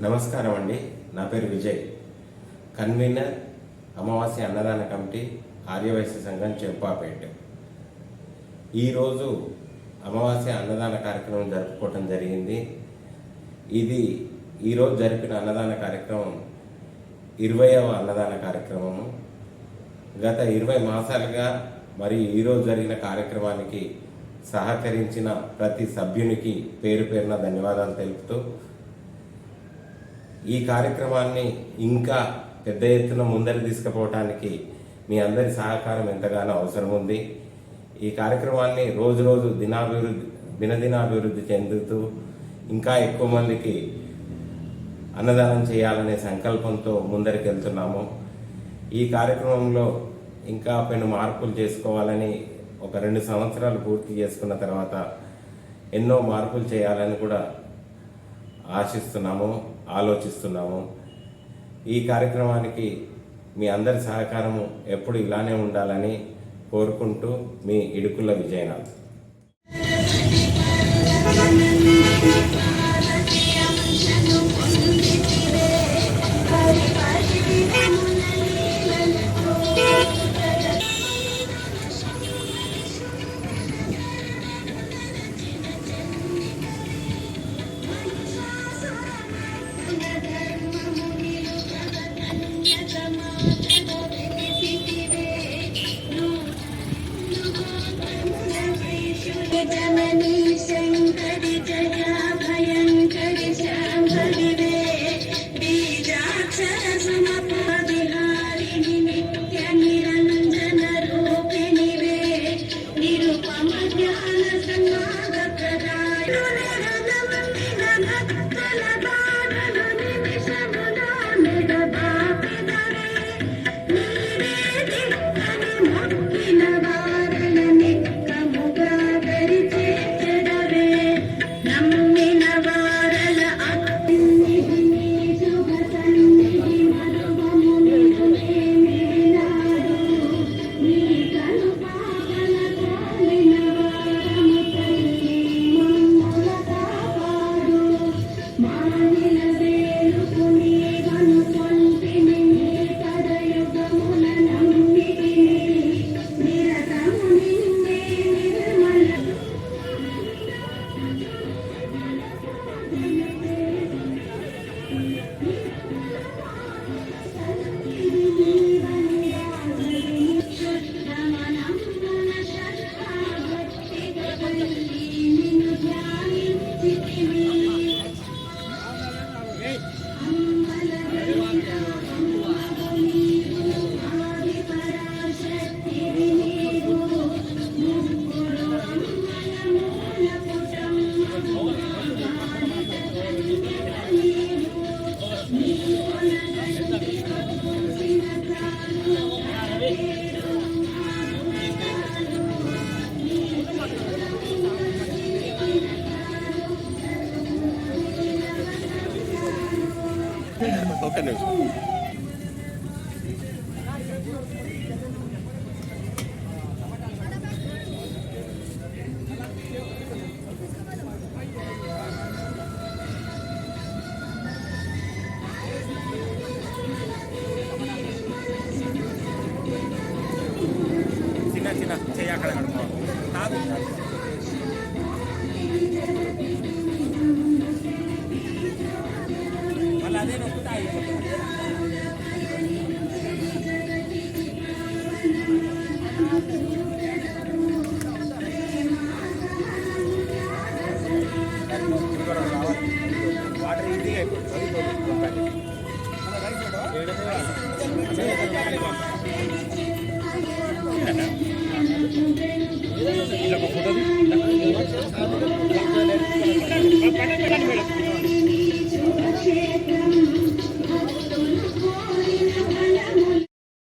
నమస్కారం అండి. నా పేరు విజయ్. కన్వీనర్ అమావాస్య అన్నదాన కమిటీ ఆర్యవైశ్య సంఘం చెంపాపేట. ఈరోజు అమావాస్య అన్నదాన కార్యక్రమం జరుపుకోవటం జరిగింది. ఇది ఈరోజు జరిపిన అన్నదాన కార్యక్రమం ఇరవయవ అన్నదాన కార్యక్రమము. గత ఇరవై మాసాలుగా మరియు ఈరోజు జరిగిన కార్యక్రమానికి సహకరించిన ప్రతి సభ్యునికి పేరు పేరున ధన్యవాదాలు తెలుపుతూ ఈ కార్యక్రమాన్ని ఇంకా పెద్ద ఎత్తున ముందరికి తీసుకుపోవటానికి మీ అందరి సహకారం ఎంతగానో అవసరం ఉంది. ఈ కార్యక్రమాన్ని రోజు రోజు దినాభివృద్ధి దినదినాభివృద్ధి చెందుతూ ఇంకా ఎక్కువ మందికి అన్నదానం చేయాలనే సంకల్పంతో ముందరికి వెళ్తున్నాము. ఈ కార్యక్రమంలో ఇంకా పెను మార్పులు చేసుకోవాలని ఒక రెండు సంవత్సరాలు పూర్తి చేసుకున్న తర్వాత ఎన్నో మార్పులు చేయాలని కూడా ఆశిస్తున్నాము ఆలోచిస్తున్నాము. ఈ కార్యక్రమానికి మీ అందరి సహకారము ఎప్పుడు ఇలానే ఉండాలని కోరుకుంటూ మీ ఇడుకుల విజయనాథ్ ఒక నిమిషం అదే నొక్కుతా అయిపోతుంది వాటర్ ఈజీగా అయిపోతుంది ఇలా